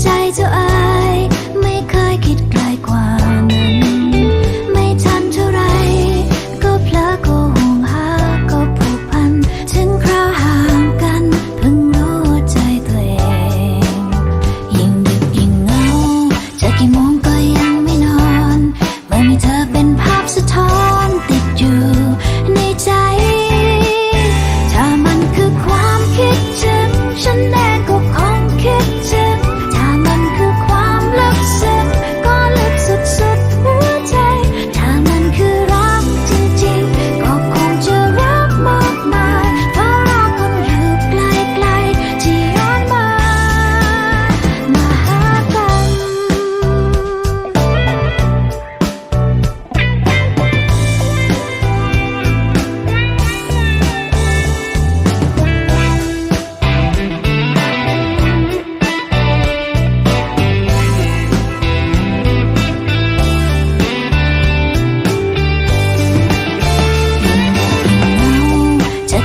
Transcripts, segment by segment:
ใจเจ้าอ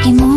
Pokémon.